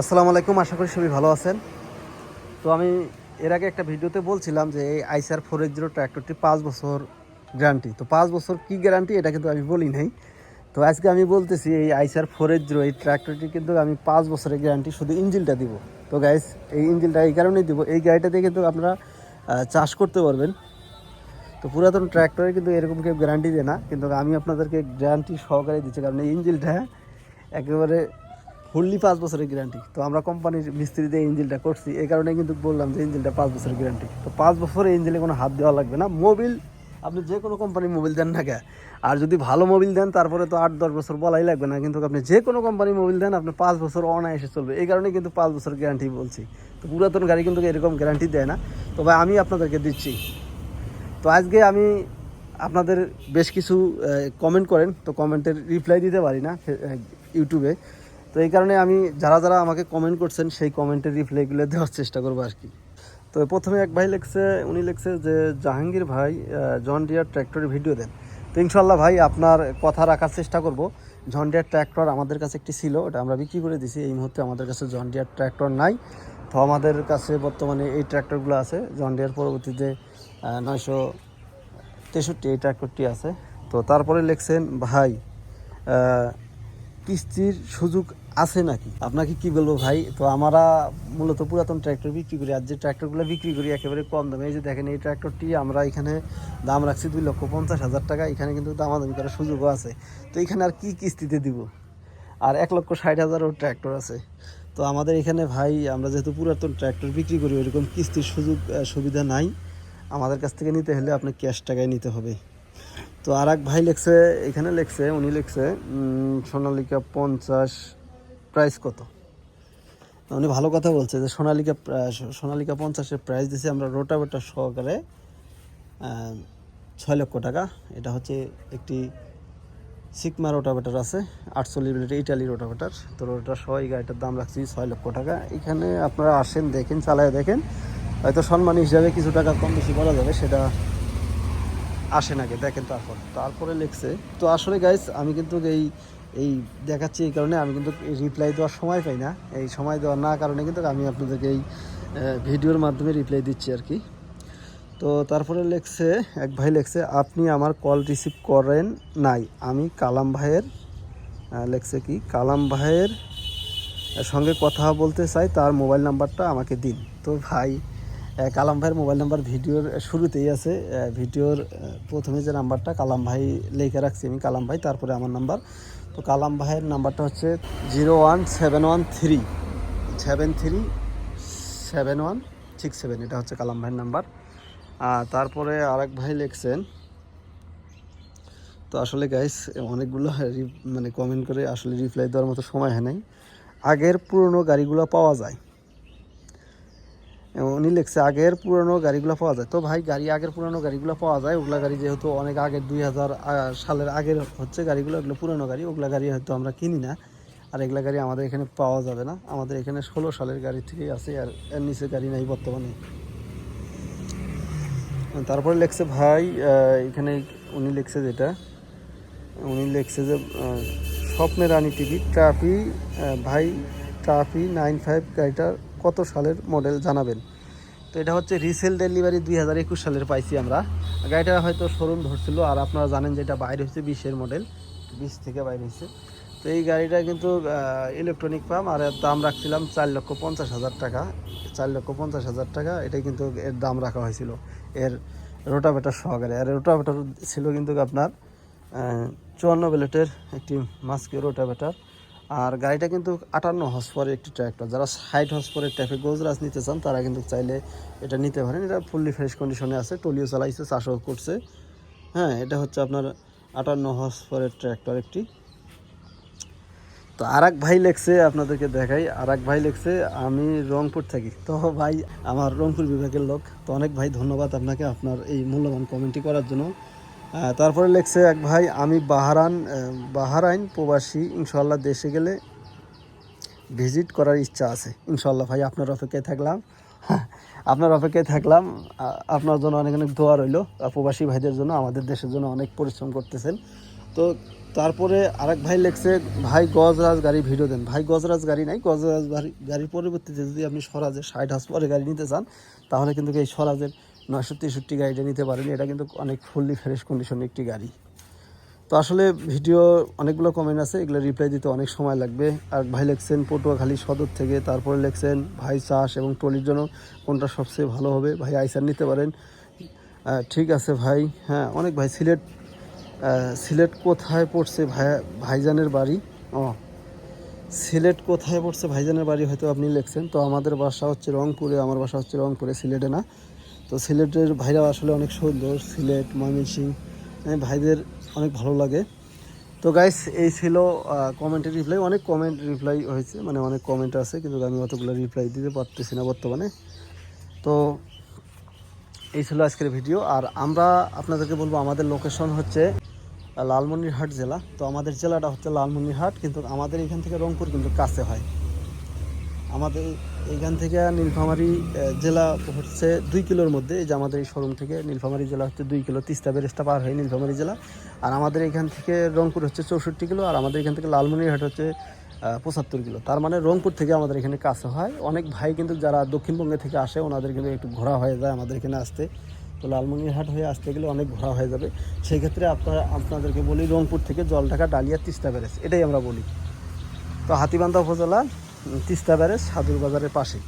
আসসালামু আলাইকুম, আশা করি সবাই ভালো আছেন। তো আমি এর আগে একটা ভিডিওতে বলছিলাম যে এই আইসার ফোর এইট জিরো ট্র্যাক্টরটি পাঁচ বছর গ্যারান্টি। তো পাঁচ বছর কি গ্যারান্টি, এটা কিন্তু আমি বলি নাই। তো আজকে আমি বলতেছি এই আইসার ফোর এইট জিরো, এই ট্র্যাক্টরটি কিন্তু আমি পাঁচ বছরের গ্যারান্টি শুধু ইঞ্জিনটা দিব। তো গাইস এই ইঞ্জিনটা এই কারণেই দিব, এই গাড়িটা দিয়ে কিন্তু আপনারা চাষ করতে পারবেন। তো পুরাতন ট্র্যাক্টরে কিন্তু এরকম কেউ গ্যারান্টি দেয় না, কিন্তু আমি আপনাদেরকে গ্যারান্টি সহকারে দিচ্ছি। কারণ এই ইঞ্জিনটা একেবারে ফুললি পাঁচ বছরের গ্যারান্টি তো আমরা কোম্পানির মিস্ত্রি দিয়ে ইঞ্জিনটা করছি, এই কারণে কিন্তু বললাম যে ইঞ্জিনটা পাঁচ বছরের গ্যারান্টি তো পাঁচ বছরে ইঞ্জিনে কোনো হাত দেওয়া লাগবে না। মোবিল, আপনি যে কোনো কোম্পানির মোবিল দেন না কে আর যদি ভালো মোবিল দেন, তারপরে তো আট দশ বছর বলাই লাগবে না। কিন্তু আপনি যে কোনো কোম্পানির মোবিল দেন, আপনি পাঁচ বছর অনায়াসে চলবে। এই কারণে কিন্তু পাঁচ বছর গ্যারান্টি বলছি। তো পুরাতন গাড়ি কিন্তু এরকম গ্যারান্টি দেয় না। তবে আমি আপনাদেরকে দিচ্ছি। তো আজকে আমি আপনাদের বেশ কিছু কমেন্ট করেন। তো কমেন্টের রিপ্লাই দিতে পারি না ইউটিউবে তো এই কারণে আমি যারা যারা আমাকে কমেন্ট করছেন, সেই কমেন্টের রিপ্লাইগুলো দেওয়ার চেষ্টা করব আর কি। তো প্রথমে এক ভাই লিখছে, উনি লিখছে যে, জাহাঙ্গীর ভাই জন ডিয়ার ট্র্যাক্টরের ভিডিও দেন। তো ইনশাল্লাহ ভাই, আপনার কথা রাখার চেষ্টা করব। জন ডিয়ার ট্র্যাক্টর আমাদের কাছে একটি ছিল, ওটা আমরা বিক্রি করে দিছি। এই মুহূর্তে আমাদের কাছে জন ডিয়ার ট্র্যাক্টর নাই। তো আমাদের কাছে বর্তমানে এই ট্র্যাক্টরগুলো আছে। জন ডিয়ার পরবর্তীতে নয়শো তেষট্টি এই ট্র্যাক্টরটি আছে। তো তারপরে লিখছেন, ভাই কিস্তির সুযোগ আছে নাকি? আপনাকে কি বলব ভাই? তো আমরা মূলত পুরাতন ট্র্যাক্টর বিক্রি করি। আর যে ট্র্যাক্টরগুলো বিক্রি করি, একেবারে কম দামে। এই যে দেখেন, এই ট্র্যাক্টরটি আমরা এখানে দাম রাখছি দুই লক্ষ পঞ্চাশ হাজার টাকা। এখানে কিন্তু দামাদামি করার সুযোগও আছে। তো এখানে আর কি কিস্তিতে দিব? আর এক লক্ষ ষাট হাজারও ট্র্যাক্টর আছে। তো আমাদের এখানে ভাই, আমরা যেহেতু পুরাতন ট্র্যাক্টর বিক্রি করি, ওইরকম কিস্তির সুযোগ সুবিধা নাই। আমাদের কাছ থেকে নিতে হলে আপনার ক্যাশ টাকায় নিতে হবে। তো আর এক ভাই লেখছে, এখানে লেখছে, উনি লিখছে সোনালিকা পঞ্চাশ প্রাইস কত? উনি ভালো কথা বলছে যে সোনালিকা সোনালিকা পঞ্চাশের প্রাইস দিছি আমরা রোটাভেটার সহকারে ছয় লক্ষ টাকা। এটা হচ্ছে একটি সিকমা রোটাভেটার আছে, আটচল্লিশ মিনিটের ইটালি রোটাভেটার। তো ওটা সহ এই গাড়িটার দাম রাখছি ছয় লক্ষ টাকা। এখানে আপনারা আসেন, দেখেন, চালায় দেখেন। হয়তো সম্মান হিসাবে কিছু টাকা কম বেশি করা যাবে, সেটা আসেন আগে, দেখেন তারপর। তারপরে লিখছে। তো আসলে গাইস আমি কিন্তু এই এই দেখাচ্ছি এই কারণে আমি কিন্তু রিপ্লাই দেওয়ার সময় পাই না। এই সময় দেওয়ার না কারণে কিন্তু আমি আপনাদেরকে এই ভিডিওর মাধ্যমে রিপ্লাই দিচ্ছি আর কি। তো তারপরে লেখছে, এক ভাই লেখছে, আপনি আমার কল রিসিভ করেন নাই। আমি কালাম ভাইয়ের লেখছে কি, কালাম ভাইয়ের সঙ্গে কথা বলতে চাই, তার মোবাইল নাম্বারটা আমাকে দিন। তো ভাই কালাম ভাইয়ের মোবাইল নাম্বার ভিডিওর শুরুতেই আছে। ভিডিওর প্রথমে যে নাম্বারটা কালাম ভাই লেখে রাখছি আমি, কালাম ভাই, তারপরে আমার নাম্বার। তো কালাম ভাইয়ের নাম্বারটা হচ্ছে zero one seven one three, seven three seven one six seven, এটা হচ্ছে কালাম ভাইয়ের নাম্বার। আর তারপরে আরেক ভাই লিখছেন, তো আসলে গাইস অনেকগুলো মানে কমেন্ট করে আসলে রিপ্লাই দেওয়ার মতো সময় হয় নাই। আগের পুরনো গাড়িগুলো পাওয়া যায়। উনি লিখছে, আগের পুরনো গাড়িগুলো পাওয়া যায়। তো ভাই, গাড়ি, আগের পুরনো গাড়িগুলো পাওয়া যায়। ওগুলা গাড়ি যেহেতু অনেক আগের, দুই হাজার সালের আগের হচ্ছে গাড়িগুলো ওগুলো পুরনো গাড়ি। ওগুলা গাড়ি হয়তো আমরা কিনি না। আর এগুলা গাড়ি আমাদের এখানে পাওয়া যাবে না। আমাদের এখানে ষোলো সালের গাড়ি থেকেই আছে, আর এর নিচে গাড়ি নাই বর্তমানে। তারপরে লিখছে, ভাই এখানে উনি লিখছে যেটা, উনি লিখছে যে স্বপ্নের রানী টিভি, ট্রাফি ভাই, ট্রাফি নাইন ফাইভ গাড়িটার কত সালের মডেল জানাবেন? তো এটা হচ্ছে রিসেল ডেলিভারি দুই হাজার একুশ সালের পাইছি আমরা। গাড়িটা হয়তো শোরুম ধরছিল, আর আপনারা জানেন যে এটা বাইরে হচ্ছে বিশের মডেল বিশ থেকে বাইরে হচ্ছে তো এই গাড়িটা কিন্তু ইলেকট্রনিক পাম্প, আর দাম রাখছিলাম চার লক্ষ পঞ্চাশ হাজার টাকা। চার লক্ষ পঞ্চাশ হাজার টাকা, এটাই কিন্তু এর দাম রাখা হয়েছিল। এর রোটাভেটার সহকারে, আর রোটাভেটার ছিল কিন্তু আপনার চুয়ান্ন বেলেটের একটি মাস্কে রোটাভেটার আর গাড়িটা কিন্তু আটান্ন হসপরের একটি ট্র্যাক্টর যারা ষাট হসপরের ট্যাফে গোজরাজ নিতে চান, তারা কিন্তু চাইলে এটা নিতে পারেন। এটা ফুললি ফ্রেশ কন্ডিশনে আছে, টলিও চালাইছে, চাষও করছে। হ্যাঁ এটা হচ্ছে আপনার আটান্ন হসপরের ট্র্যাক্টর একটি। তো আর ভাই লেখছে, আপনাদেরকে দেখাই। আর ভাই লেখছে, আমি রংপুর থাকি। তো ভাই, আমার রংপুর বিভাগের লোক। তো অনেক ভাই, ধন্যবাদ আপনাকে আপনার এই মূল্যবান কমেন্টটি করার জন্য। তারপরে লেখছে এক ভাই, আমি বাহারান বাহারাইন প্রবাসী ইনশাল্লাহ দেশে গেলে ভিজিট করার ইচ্ছা আছে। ইনশাল্লাহ ভাই, আপনার অপেক্ষায় থাকলাম। আপনার অপেক্ষায় থাকলাম। আপনার জন্য অনেক অনেক দোয়া রইল। প্রবাসী ভাইদের জন্য, আমাদের দেশের জন্য অনেক পরিশ্রম করতেছেন। তো তারপরে আরেক ভাই লেখছে, ভাই, গজরাজ গাড়ি ভিডিও দেন। ভাই, গজরাজ গাড়ি নাই, গজরাজ গাড়ি, গাড়ির পরবর্তীতে যদি আপনি স্বরাজের ষাট হাস পরে গাড়ি নিতে চান, তাহলে কিন্তু এই স্বরাজের নয়শো তেষট্টি গাড়িটা নিতে পারেন, এটা কিন্তু অনেক ফুললি ফ্রেশ কন্ডিশনের একটি গাড়ি। তো আসলে ভিডিও অনেকগুলো কমেন্ট আছে, এগুলো রিপ্লাই দিতে অনেক সময় লাগবে। আর ভাই লেখছেন পটুয়াখালী সদর থেকে, তারপরে লেখছেন ভাই চাষ এবং টলির জন্য কোনটা সবচেয়ে ভালো হবে? ভাই আইসার নিতে পারেন। ঠিক আছে ভাই হ্যাঁ অনেক ভাই, সিলেট সিলেট কোথায় পড়ছে ভাই, ভাইজানের বাড়ি? ও, সিলেট কোথায় পড়ছে ভাইজানের বাড়ি হয়তো আপনি লিখছেন। তো আমাদের বাসা হচ্ছে রংপুরে, আমার বাসা হচ্ছে রংপুরে, সিলেটে না। তো সিলেটের ভাইরা আসলে অনেক সুন্দর সিলেট ময়মনসিং হ্যাঁ, ভাইদের অনেক ভালো লাগে। তো গাইস এই ছিল কমেন্টের রিপ্লাই অনেক কমেন্ট রিপ্লাই হয়েছে মানে অনেক কমেন্ট আছে কিন্তু আমি অতগুলো রিপ্লাই দিতে পারতেছি না বর্তমানে। তো এই ছিল আজকের ভিডিও আর আমরা আপনাদেরকে বলব আমাদের লোকেশন হচ্ছে লালমনিরহাট জেলা। তো আমাদের জেলাটা হচ্ছে লালমনিরহাট কিন্তু আমাদের এখান থেকে রংপুর কিন্তু কাছে হয়। আমাদের এইখান থেকে নীলফামারী জেলা হচ্ছে দুই কিলোর মধ্যে। এই যে আমাদের এই শোরুম থেকে নীলফামারী জেলা হচ্ছে দুই কিলো, তিস্তা ব্যারেজটা পার হয় নীলফামারী জেলা। আর আমাদের এখান থেকে রংপুর হচ্ছে চৌষট্টি কিলো, আর আমাদের এখান থেকে লালমনিরহাট হচ্ছে পঁচাত্তর কিলো। তার মানে রংপুর থেকে আমাদের এখানে কাছে হয়। অনেক ভাই কিন্তু যারা দক্ষিণবঙ্গে থেকে আসে, ওনাদের কিন্তু একটু ঘোরা হয়ে যায় আমাদের এখানে আসতে। তো লালমনিরহাট হয়ে আসতে গেলে অনেক ঘোরা হয়ে যাবে। সেই ক্ষেত্রে আপনারা, আপনাদেরকে বলি রংপুর থেকে জলঢাকা, ডালিয়া, তিস্তা ব্যারেজ এটাই আমরা বলি। তো হাতিবান্ধা উপজেলা তিস্তা ব্যারেজ সাদুর বাজারের পাশে